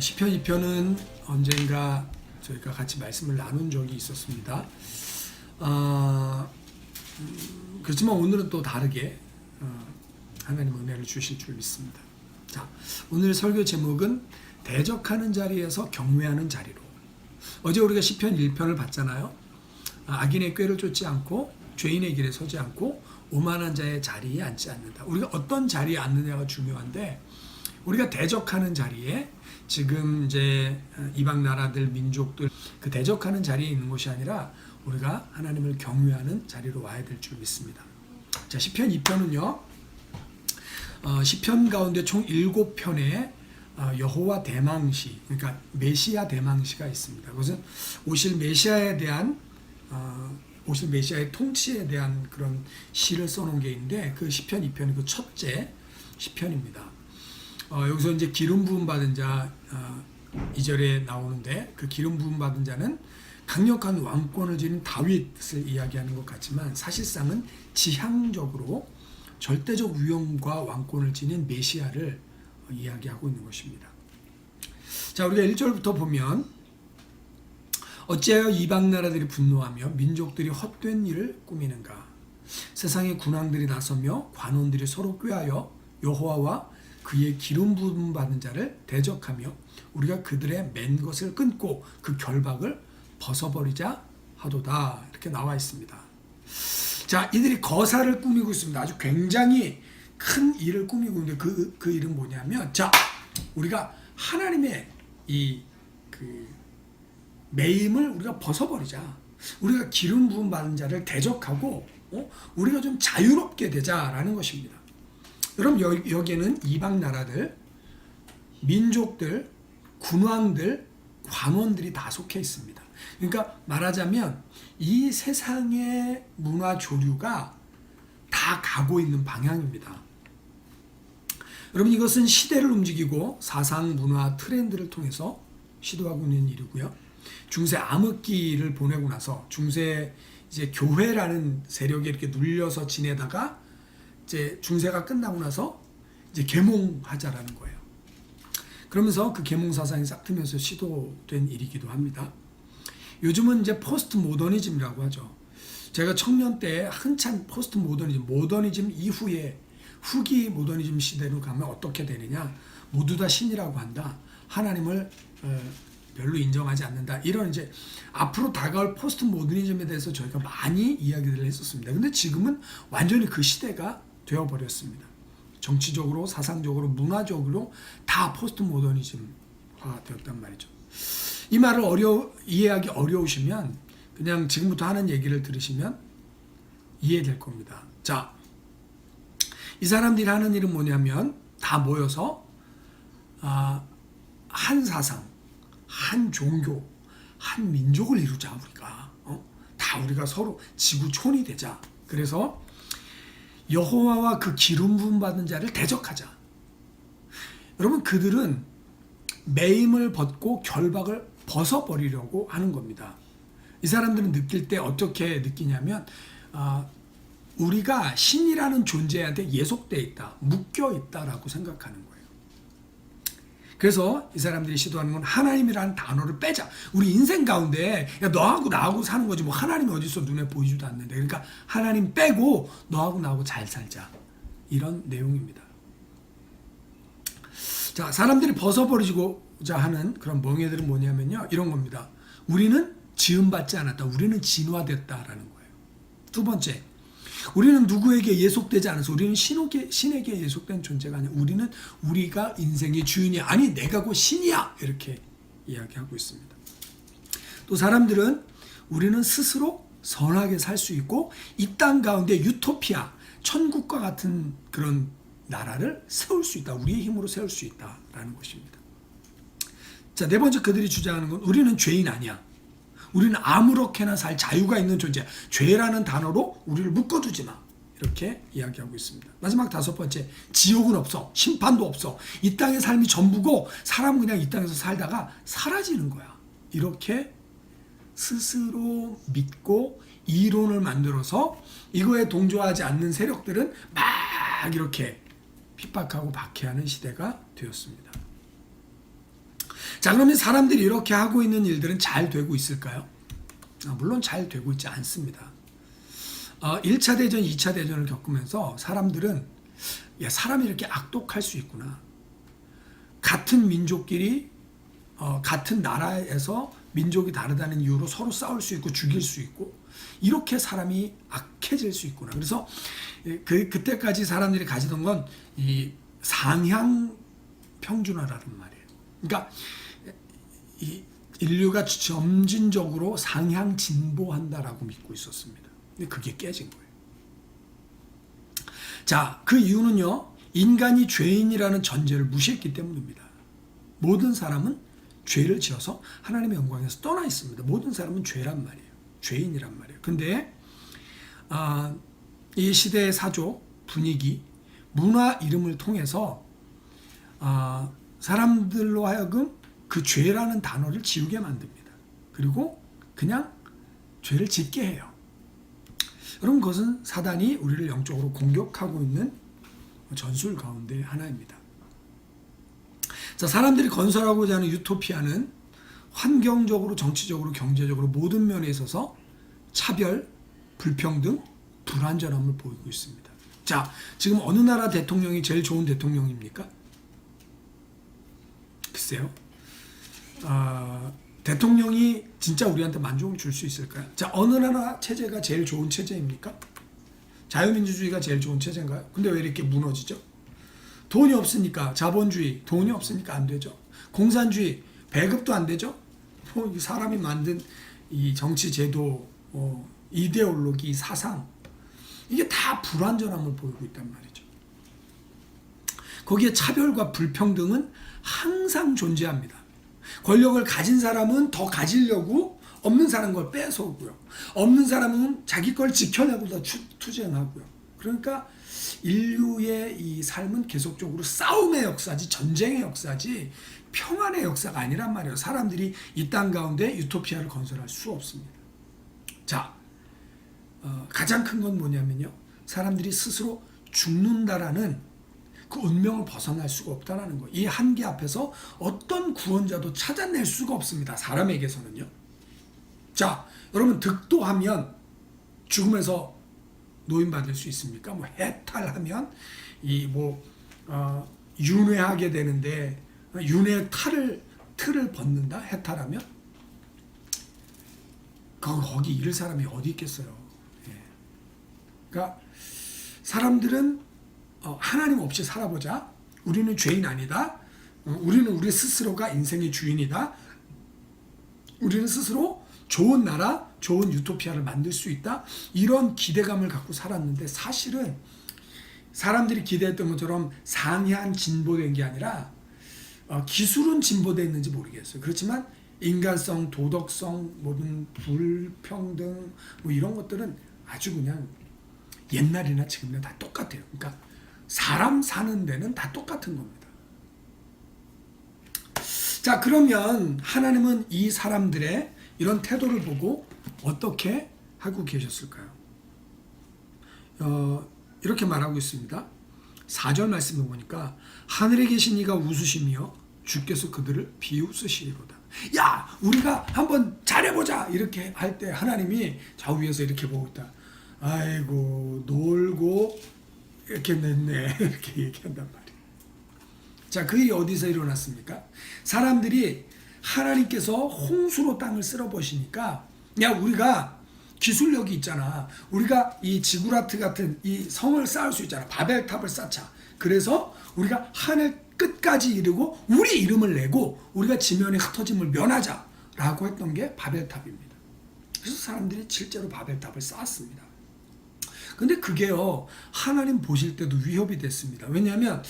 시편 2편은 언젠가 저희가 같이 말씀을 나눈 적이 있었습니다. 아, 음, 그렇지만 오늘은 또 다르게 어, 하나님 은혜를 주실 줄 믿습니다. 자, 오늘 설교 제목은 대적하는 자리에서 경외하는 자리로. 어제 우리가 시편 1편을 봤잖아요. 아, 악인의 꾀를 쫓지 않고 죄인의 길에 서지 않고 오만한 자의 자리에 앉지 않는다. 우리가 어떤 자리에 앉느냐가 중요한데 우리가 대적하는 자리에 지금 이제 이방 나라들 민족들 그 대적하는 자리에 있는 것이 아니라 우리가 하나님을 경외하는 자리로 와야 될 줄 믿습니다. 자 시편 2편은요. 어, 시편 가운데 총 7편의 어, 여호와 대망시 그러니까 메시아 대망시가 있습니다. 그것은 오실 메시아에 대한 어, 오실 메시아의 통치에 대한 그런 시를 써놓은 게 있는데 그 시편 2편이 그 첫째 시편입니다. 어, 여기서 이제 기름 부음 받은 자 어, 2절에 나오는데 그 기름 부음 받은 자는 강력한 왕권을 지닌 다윗을 이야기하는 것 같지만 사실상은 지향적으로 절대적 위엄과 왕권을 지닌 메시아를 어, 이야기하고 있는 것입니다. 자, 우리가 1절부터 보면 어찌하여 이방 나라들이 분노하며 민족들이 헛된 일을 꾸미는가? 세상의 군왕들이 나서며 관원들이 서로 꾀하여 여호와와 그의 기름 부음 받은 자를 대적하며 우리가 그들의 맨 것을 끊고 그 결박을 벗어버리자 하도다 이렇게 나와 있습니다. 자, 이들이 거사를 꾸미고 있습니다. 아주 굉장히 큰 일을 꾸미고 있는데 그, 그 일은 뭐냐면 자, 우리가 하나님의 이그 매임을 우리가 벗어버리자. 우리가 기름 부음 받은 자를 대적하고 어? 우리가 좀 자유롭게 되자라는 것입니다. 여러분 여, 여기에는 이방 나라들, 민족들, 군왕들, 관원들이 다 속해 있습니다. 그러니까 말하자면 이 세상의 문화 조류가 다 가고 있는 방향입니다. 여러분 이것은 시대를 움직이고 사상, 문화, 트렌드를 통해서 시도하고 있는 일이고요. 중세 암흑기를 보내고 나서 중세 이제 교회라는 세력에 이렇게 눌려서 지내다가 이제 중세가 끝나고 나서 이제 계몽하자라는 거예요. 그러면서 그 계몽 사상이 싹트면서 시도된 일이기도 합니다. 요즘은 이제 포스트 모더니즘이라고 하죠. 제가 청년 때 한참 포스트 모더니즘, 모더니즘 이후에 후기 모더니즘 시대로 가면 어떻게 되느냐? 모두 다 신이라고 한다. 하나님을 어, 별로 인정하지 않는다. 이런 이제 앞으로 다가올 포스트 모더니즘에 대해서 저희가 많이 이야기를 했었습니다. 근데 지금은 완전히 그 시대가 되어 버렸습니다. 정치적으로, 사상적으로, 문화적으로 다 포스트 모더니즘화 되었단 말이죠. 이 말을 어려 이해하기 어려우시면 그냥 지금부터 하는 얘기를 들으시면 이해될 겁니다. 자, 이 사람들이 하는 일은 뭐냐면 다 모여서 아, 한 사상, 한 종교, 한 민족을 이루자 우리가 어? 다 우리가 서로 지구촌이 되자. 그래서 여호와와 그 기름 부음 받은 자를 대적하자. 여러분 그들은 매임을 벗고 결박을 벗어버리려고 하는 겁니다. 이 사람들은 느낄 때 어떻게 느끼냐면 아, 우리가 신이라는 존재한테 예속돼 있다, 묶여 있다라고 생각하는 거예요. 그래서 이 사람들이 시도하는 건 하나님이라는 단어를 빼자. 우리 인생 가운데 야 너하고 나하고 사는 거지 뭐 하나님이 어디서 눈에 보이지도 않는데. 그러니까 하나님 빼고 너하고 나하고 잘 살자. 이런 내용입니다. 자, 사람들이 벗어버리고자 하는 그런 멍해들은 뭐냐면요. 이런 겁니다. 우리는 지음받지 않았다. 우리는 진화됐다라는 거예요. 두 번째, 우리는 누구에게 예속되지 않아서 우리는 신에게, 신에게 예속된 존재가 아니야. 우리는 우리가 인생의 주인이 아니 내가 곧 신이야 이렇게 이야기하고 있습니다. 또 사람들은 우리는 스스로 선하게 살 수 있고 이 땅 가운데 유토피아 천국과 같은 그런 나라를 세울 수 있다. 우리의 힘으로 세울 수 있다라는 것입니다. 자, 네 번째 그들이 주장하는 건 우리는 죄인 아니야. 우리는 아무렇게나 살 자유가 있는 존재. 죄라는 단어로 우리를 묶어두지 마. 이렇게 이야기하고 있습니다. 마지막 다섯 번째, 지옥은 없어. 심판도 없어. 이 땅의 삶이 전부고 사람은 그냥 이 땅에서 살다가 사라지는 거야. 이렇게 스스로 믿고 이론을 만들어서 이거에 동조하지 않는 세력들은 막 이렇게 핍박하고 박해하는 시대가 되었습니다. 자, 그러면 사람들이 이렇게 하고 있는 일들은 잘 되고 있을까요? 아, 물론 잘 되고 있지 않습니다. 어, 1차 대전, 2차 대전을 겪으면서 사람들은 야, 사람이 이렇게 악독할 수 있구나. 같은 민족끼리 어, 같은 나라에서 민족이 다르다는 이유로 서로 싸울 수 있고 죽일 수 있고 이렇게 사람이 악해질 수 있구나. 그래서 예, 그 그때까지 사람들이 가지던 건 이 상향 평준화라는 말이에요. 그러니까 이 인류가 점진적으로 상향 진보한다라고 믿고 있었습니다. 근데 그게 깨진 거예요. 자, 그 이유는요. 인간이 죄인이라는 전제를 무시했기 때문입니다. 모든 사람은 죄를 지어서 하나님의 영광에서 떠나 있습니다. 모든 사람은 죄란 말이에요. 죄인이란 말이에요. 근데 아, 이 시대의 사조 분위기 문화 이름을 통해서 아, 사람들로 하여금 그 죄라는 단어를 지우게 만듭니다. 그리고 그냥 죄를 짓게 해요. 여러분 그것은 사단이 우리를 영적으로 공격하고 있는 전술 가운데 하나입니다. 자, 사람들이 건설하고자 하는 유토피아는 환경적으로, 정치적으로, 경제적으로 모든 면에 있어서 차별, 불평등, 불안전함을 보이고 있습니다. 자, 지금 어느 나라 대통령이 제일 좋은 대통령입니까? 글쎄요. 아, 대통령이 진짜 우리한테 만족을 줄 수 있을까요? 자, 어느 나라 체제가 제일 좋은 체제입니까? 자유민주주의가 제일 좋은 체제인가요? 근데 왜 이렇게 무너지죠? 돈이 없으니까 자본주의 돈이 없으니까 안 되죠. 공산주의 배급도 안 되죠. 뭐 사람이 만든 이 정치 제도, 어, 이데올로기, 사상 이게 다 불완전함을 보이고 있단 말이죠. 거기에 차별과 불평등은 항상 존재합니다. 권력을 가진 사람은 더 가지려고 없는 사람 걸 뺏어오고요. 없는 사람은 자기 걸 지켜내고 더 투쟁하고요. 그러니까 인류의 이 삶은 계속적으로 싸움의 역사지 전쟁의 역사지 평안의 역사가 아니란 말이에요. 사람들이 이 땅 가운데 유토피아를 건설할 수 없습니다. 자, 어, 가장 큰 건 뭐냐면요. 사람들이 스스로 죽는다라는 그 운명을 벗어날 수가 없다라는 거. 이 한계 앞에서 어떤 구원자도 찾아낼 수가 없습니다. 사람에게서는요. 자, 여러분 득도하면 죽음에서 노인 받을 수 있습니까? 뭐 해탈하면 이뭐 어, 윤회하게 되는데 윤회 탈을 틀을 벗는다 해탈하면 그 거기 잃을 사람이 어디 있겠어요? 예. 그러니까 사람들은 어, 하나님 없이 살아보자. 우리는 죄인 아니다. 어, 우리는 우리 스스로가 인생의 주인이다. 우리는 스스로 좋은 나라, 좋은 유토피아를 만들 수 있다. 이런 기대감을 갖고 살았는데 사실은 사람들이 기대했던 것처럼 상향 진보된 게 아니라 어, 기술은 진보됐는지 모르겠어요. 그렇지만 인간성, 도덕성, 모든 불평등 뭐 이런 것들은 아주 그냥 옛날이나 지금이나 다 똑같아요. 그러니까 사람 사는 데는 다 똑같은 겁니다. 자, 그러면 하나님은 이 사람들의 이런 태도를 보고 어떻게 하고 계셨을까요? 어, 이렇게 말하고 있습니다. 4절 말씀을 보니까 하늘에 계신 이가 웃으시며 주께서 그들을 비웃으시리로다. 야, 우리가 한번 잘해보자 이렇게 할 때 하나님이 저 위에서 이렇게 보고 있다. 아이고 놀고 이렇게 냈네 이렇게 얘기한단 말이에요. 자, 그 일이 어디서 일어났습니까? 사람들이 하나님께서 홍수로 땅을 쓸어 보시니까 야 우리가 기술력이 있잖아. 우리가 이 지구라트 같은 이 성을 쌓을 수 있잖아. 바벨탑을 쌓자. 그래서 우리가 하늘 끝까지 이르고 우리 이름을 내고 우리가 지면의 흩어짐을 면하자라고 했던 게 바벨탑입니다. 그래서 사람들이 실제로 바벨탑을 쌓았습니다. 근데 그게요 하나님 보실 때도 위협이 됐습니다. 왜냐하면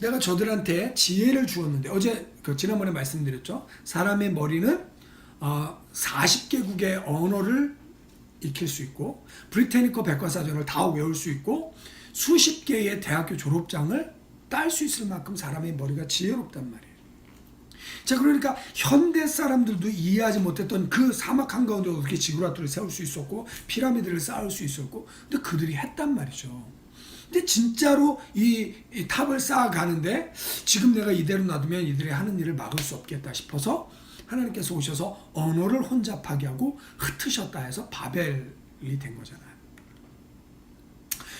내가 저들한테 지혜를 주었는데 어제 그 지난번에 말씀드렸죠. 사람의 머리는 어, 40개국의 언어를 익힐 수 있고 브리테니커 백과사전을 다 외울 수 있고 수십 개의 대학교 졸업장을 딸 수 있을 만큼 사람의 머리가 지혜롭단 말이에요. 자 그러니까 현대 사람들도 이해하지 못했던 그 사막 한가운데 어떻게 지구라트를 세울 수 있었고 피라미드를 쌓을 수 있었고 근데 그들이 했단 말이죠. 근데 진짜로 이, 이 탑을 쌓아가는데 지금 내가 이대로 놔두면 이들이 하는 일을 막을 수 없겠다 싶어서 하나님께서 오셔서 언어를 혼잡하게 하고 흩으셨다 해서 바벨이 된 거잖아요.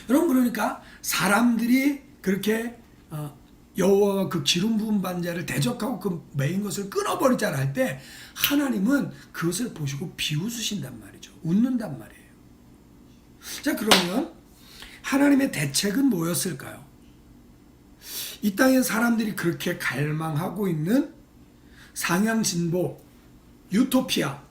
여러분 그러니까 사람들이 그렇게 어, 여호와와 그 기름 부은 반자를 대적하고 그 메인 것을 끊어버리자 할 때 하나님은 그것을 보시고 비웃으신단 말이죠. 웃는단 말이에요. 자 그러면 하나님의 대책은 뭐였을까요? 이 땅에 사람들이 그렇게 갈망하고 있는 상향 진보, 유토피아,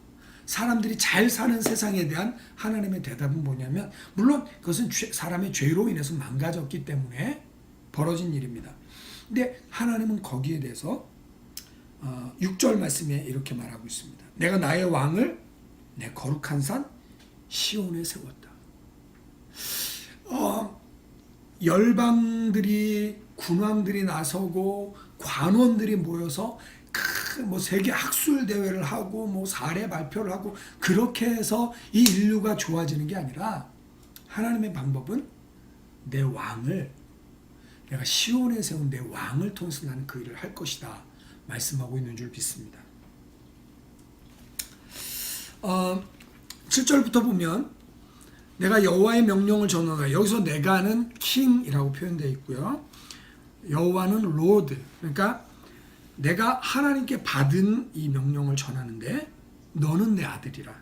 사람들이 잘 사는 세상에 대한 하나님의 대답은 뭐냐면 물론 그것은 죄- 사람의 죄로 인해서 망가졌기 때문에 벌어진 일입니다. 근데 하나님은 거기에 대해서 어, 6절 말씀에 이렇게 말하고 있습니다. 내가 나의 왕을 내 거룩한 산 시온에 세웠다. 어, 열방들이 군왕들이 나서고 관원들이 모여서 크, 뭐 세계 학술 대회를 하고 뭐 사례 발표를 하고 그렇게 해서 이 인류가 좋아지는 게 아니라 하나님의 방법은 내 왕을 내가 시온에 세운 내 왕을 통해서 나는 그 일을 할 것이다 말씀하고 있는 줄 믿습니다. 어, 7절부터 보면 내가 여호와의 명령을 전하다. 여기서 내가는 킹이라고 표현되어 있고요. 여호와는 로드. 그러니까 내가 하나님께 받은 이 명령을 전하는데 너는 내 아들이라.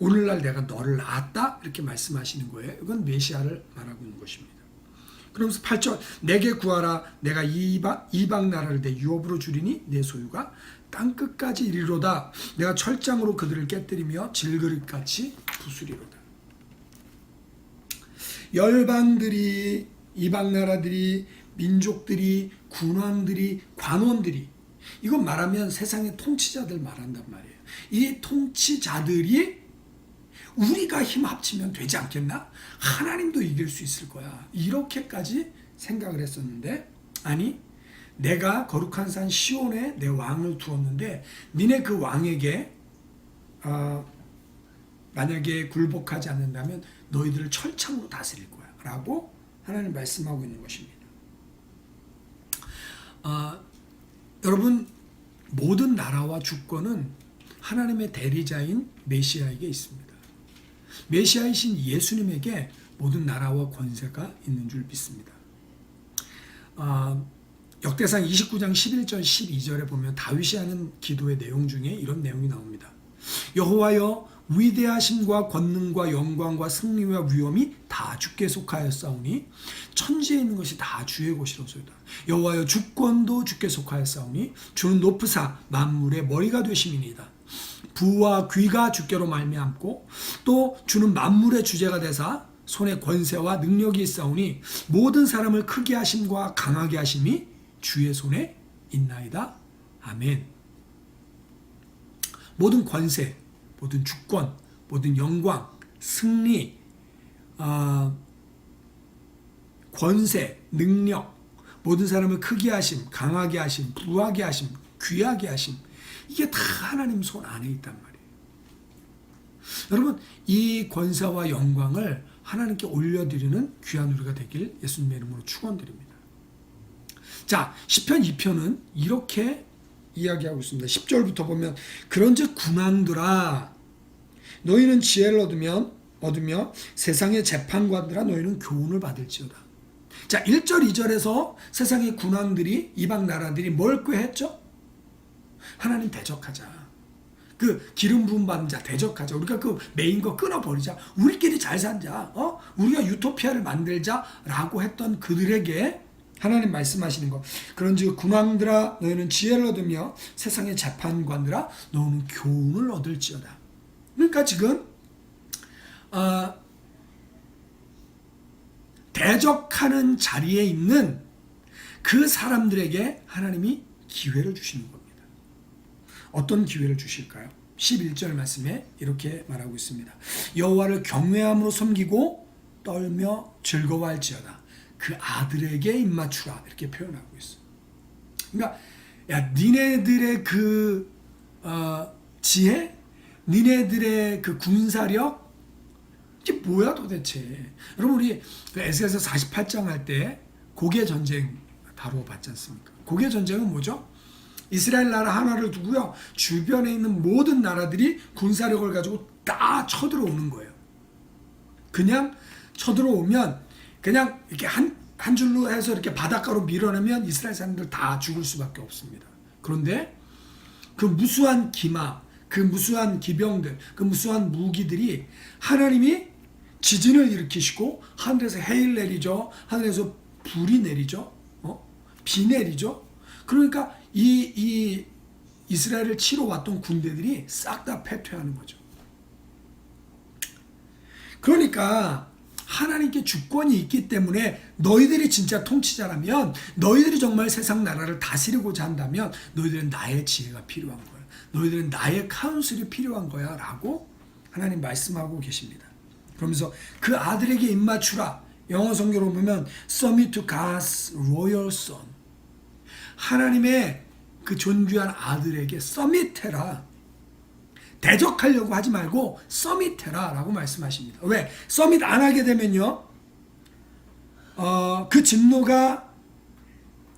오늘날 내가 너를 낳았다 이렇게 말씀하시는 거예요. 이건 메시아를 말하고 있는 것입니다. 그러면서 8절 내게 구하라 내가 이방, 이방 나라를 내 유업으로 주리니 내 소유가 땅 끝까지 이르로다 내가 철장으로 그들을 깨뜨리며 질그릇같이 부수리로다 열방들이 이방 나라들이 민족들이 군왕들이 관원들이 이건 말하면 세상의 통치자들 말한단 말이에요. 이 통치자들이 우리가 힘 합치면 되지 않겠나? 하나님도 이길 수 있을 거야. 이렇게까지 생각을 했었는데 아니 내가 거룩한 산 시온에 내 왕을 두었는데 니네 그 왕에게 어, 만약에 굴복하지 않는다면 너희들을 철창으로 다스릴 거야. 라고 하나님 말씀하고 있는 것입니다. 아, 여러분 모든 나라와 주권은 하나님의 대리자인 메시아에게 있습니다. 메시아이신 예수님에게 모든 나라와 권세가 있는 줄 믿습니다. 아, 역대상 29장 11절 12절에 보면 다윗이 하는 기도의 내용 중에 이런 내용이 나옵니다. 여호와여 위대하심과 권능과 영광과 승리와 위엄이 다 주께 속하였사오니 천지에 있는 것이 다 주의 것이로소이다. 여호와여 주권도 주께 속하였사오니 주는 높으사 만물의 머리가 되심이니이다. 부와 귀가 주께로 말미암고 또 주는 만물의 주제가 되사 손에 권세와 능력이 있사오니 모든 사람을 크게 하심과 강하게 하심이 주의 손에 있나이다. 아멘. 모든 권세, 모든 주권, 모든 영광, 승리, 어, 권세, 능력, 모든 사람을 크게 하심, 강하게 하심, 부하게 하심, 귀하게 하심, 이게 다 하나님 손 안에 있단 말이에요. 여러분, 이 권세와 영광을 하나님께 올려드리는 귀한 우리가 되길 예수님의 이름으로 축원드립니다. 자, 10편 2편은 이렇게 이야기하고 있습니다. 10절부터 보면 그런즉 군왕들아 너희는 지혜를 얻으면 얻으며 세상의 재판관들아 너희는 교훈을 받을지어다. 자, 1절 2절에서 세상의 군왕들이 이방 나라들이 뭘 꾀했죠? 하나님 대적하자. 그 기름 부음 받은 자 대적하자. 우리가 그 메인 거 끊어 버리자. 우리끼리 잘 산자. 어? 우리가 유토피아를 만들자라고 했던 그들에게 하나님 말씀하시는 거. 그런즉 군왕들아 너희는 지혜를 얻으며 세상의 재판관들아 너희는 교훈을 얻을지어다. 그러니까 지금 어, 대적하는 자리에 있는 그 사람들에게 하나님이 기회를 주시는 겁니다. 어떤 기회를 주실까요? 11절 말씀에 이렇게 말하고 있습니다. 여호와를 경외함으로 섬기고 떨며 즐거워할지어다. 그 아들에게 입맞추라 이렇게 표현하고 있어. 그러니까 야 니네들의 그 어, 지혜, 니네들의 그 군사력, 이게 뭐야 도대체? 여러분 우리 그 에스에서 48장 할 때 고개 전쟁 다루어 봤지 않습니까? 고개 전쟁은 뭐죠? 이스라엘 나라 하나를 두고요 주변에 있는 모든 나라들이 군사력을 가지고 다 쳐들어오는 거예요. 그냥 쳐들어오면 그냥 이렇게 한, 한 줄로 해서 이렇게 바닷가로 밀어내면 이스라엘 사람들 다 죽을 수밖에 없습니다. 그런데 그 무수한 기마, 그 무수한 기병들, 그 무수한 무기들이 하나님이 지진을 일으키시고 하늘에서 해일 내리죠. 하늘에서 불이 내리죠. 어? 비 내리죠. 그러니까 이, 이 이스라엘을 치러 왔던 군대들이 싹 다 패퇴하는 거죠. 그러니까 하나님께 주권이 있기 때문에 너희들이 진짜 통치자라면 너희들이 정말 세상 나라를 다스리고자 한다면 너희들은 나의 지혜가 필요한 거야. 너희들은 나의 카운슬이 필요한 거야. 라고 하나님 말씀하고 계십니다. 그러면서 그 아들에게 입맞추라. 영어 성경으로 보면 Submit to God's royal son. 하나님의 그 존귀한 아들에게 서밋해라. 대적하려고 하지 말고 서밋해라 라고 말씀하십니다. 왜? 서밋 안 하게 되면요. 어, 그 진노가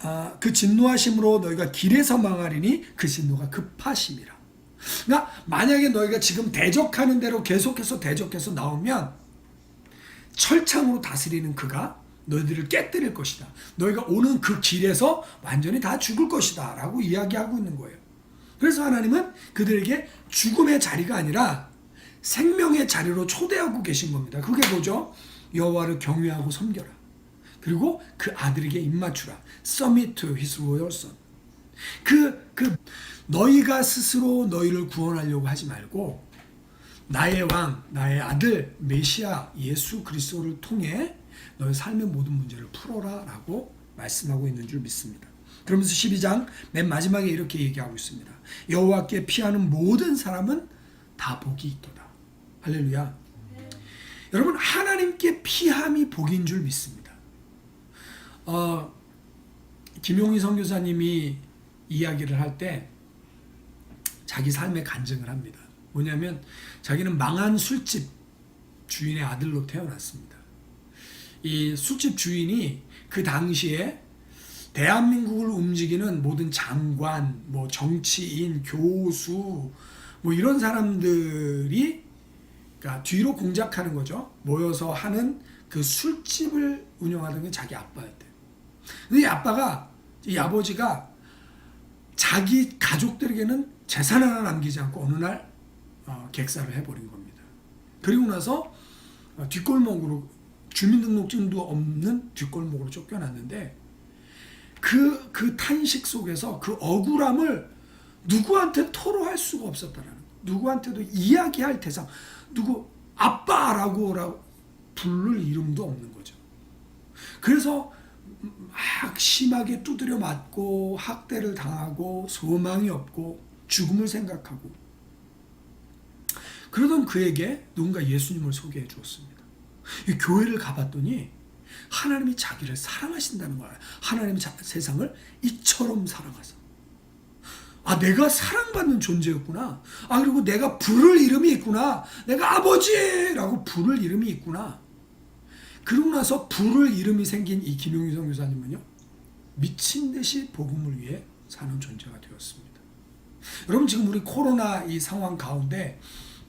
아, 그 진노하심으로 너희가 길에서 망하리니 그 진노가 급하심이라. 그러니까 만약에 너희가 지금 대적하는 대로 계속해서 대적해서 나오면 철창으로 다스리는 그가 너희들을 깨뜨릴 것이다. 너희가 오는 그 길에서 완전히 다 죽을 것이다. 라고 이야기하고 있는 거예요. 그래서 하나님은 그들에게 죽음의 자리가 아니라 생명의 자리로 초대하고 계신 겁니다. 그게 뭐죠? 여호와를 경외하고 섬겨라. 그리고 그 아들에게 입맞추라. Submit to his royal son. 그, 그, 너희가 스스로 너희를 구원하려고 하지 말고, 나의 왕, 나의 아들, 메시아, 예수 그리스도를 통해 너의 삶의 모든 문제를 풀어라 라고 말씀하고 있는 줄 믿습니다. 그러면서 12장 맨 마지막에 이렇게 얘기하고 있습니다. 여호와께 피하는 모든 사람은 다 복이 있도다. 할렐루야. 여러분 하나님께 피함이 복인 줄 믿습니다. 어, 김용희 선교사님이 이야기를 할 때 자기 삶의 간증을 합니다. 뭐냐면 자기는 망한 술집 주인의 아들로 태어났습니다. 이 술집 주인이 그 당시에 대한민국을 움직이는 모든 장관, 뭐 정치인, 교수, 뭐 이런 사람들이 그러니까 뒤로 공작하는 거죠. 모여서 하는 그 술집을 운영하던 게 자기 아빠였대요. 근데 이 아빠가 이 아버지가 자기 가족들에게는 재산 하나 남기지 않고 어느 날 어, 객사를 해버린 겁니다. 그리고 나서 어, 뒷골목으로 주민등록증도 없는 뒷골목으로 쫓겨났는데 그, 그 탄식 속에서 그 억울함을 누구한테 토로할 수가 없었다라는 거. 누구한테도 이야기할 대상, 누구 아빠라고 라고 부를 이름도 없는 거죠. 그래서 막 심하게 두드려 맞고 학대를 당하고 소망이 없고 죽음을 생각하고 그러던 그에게 누군가 예수님을 소개해 주었습니다. 이 교회를 가봤더니 하나님이 자기를 사랑하신다는 거야. 하나님이 자, 세상을 이처럼 사랑하사. 아, 내가 사랑받는 존재였구나. 아, 그리고 내가 부를 이름이 있구나. 내가 아버지라고 부를 이름이 있구나. 그러고 나서 부를 이름이 생긴 이 김용희 선교사님은요, 미친 듯이 복음을 위해 사는 존재가 되었습니다. 여러분, 지금 우리 코로나 이 상황 가운데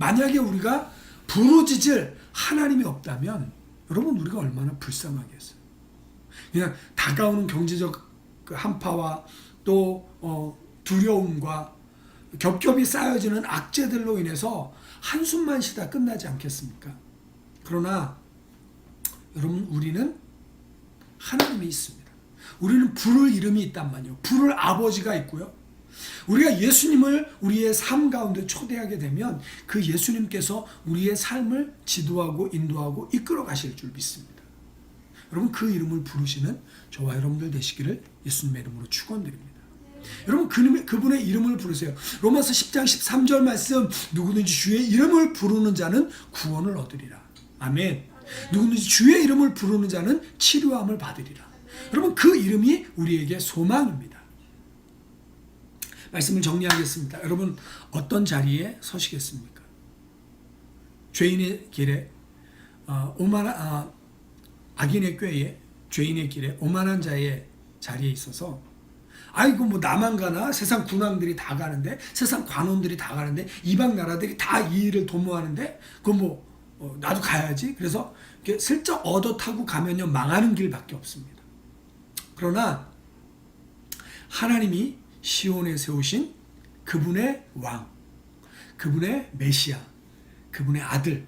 만약에 우리가 부르짖을 하나님이 없다면 여러분 우리가 얼마나 불쌍하겠어요. 그냥 다가오는 경제적 그 한파와 또 어, 두려움과 겹겹이 쌓여지는 악재들로 인해서 한숨만 쉬다 끝나지 않겠습니까? 그러나 여러분 우리는 하나님이 있습니다. 우리는 부를 이름이 있단 말이에요. 부를 아버지가 있고요. 우리가 예수님을 우리의 삶 가운데 초대하게 되면 그 예수님께서 우리의 삶을 지도하고 인도하고 이끌어 가실 줄 믿습니다. 여러분 그 이름을 부르시는 저와 여러분들 되시기를 예수님의 이름으로 축원드립니다. 여러분 그, 그분의 이름을 부르세요. 로마서 10장 13절 말씀 누구든지 주의 이름을 부르는 자는 구원을 얻으리라. 아멘. 누구든지 주의 이름을 부르는 자는 치료함을 받으리라. 여러분 그 이름이 우리에게 소망입니다. 말씀을 정리하겠습니다. 여러분 어떤 자리에 서시겠습니까? 죄인의 길에 어, 오만한 아, 악인의 꾀에 죄인의 길에 오만한 자의 자리에 있어서 아이고 뭐 나만 가나 세상 군왕들이 다 가는데 세상 관원들이 다 가는데 이방 나라들이 다 이 일을 도모하는데 그거 뭐 어, 나도 가야지 그래서 슬쩍 얻어 타고 가면요 망하는 길밖에 없습니다. 그러나 하나님이 시온에 세우신 그분의 왕, 그분의 메시아, 그분의 아들,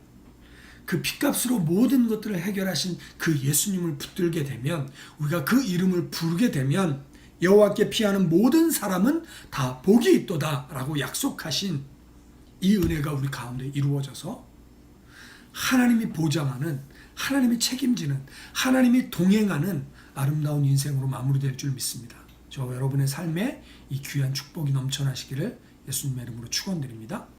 그 핏값으로 모든 것들을 해결하신 그 예수님을 붙들게 되면 우리가 그 이름을 부르게 되면 여호와께 피하는 모든 사람은 다 복이 있도다라고 약속하신 이 은혜가 우리 가운데 이루어져서 하나님이 보장하는 하나님이 책임지는 하나님이 동행하는 아름다운 인생으로 마무리될 줄 믿습니다. 저 여러분의 삶에 이 귀한 축복이 넘쳐나시기를 예수님의 이름으로 축원드립니다.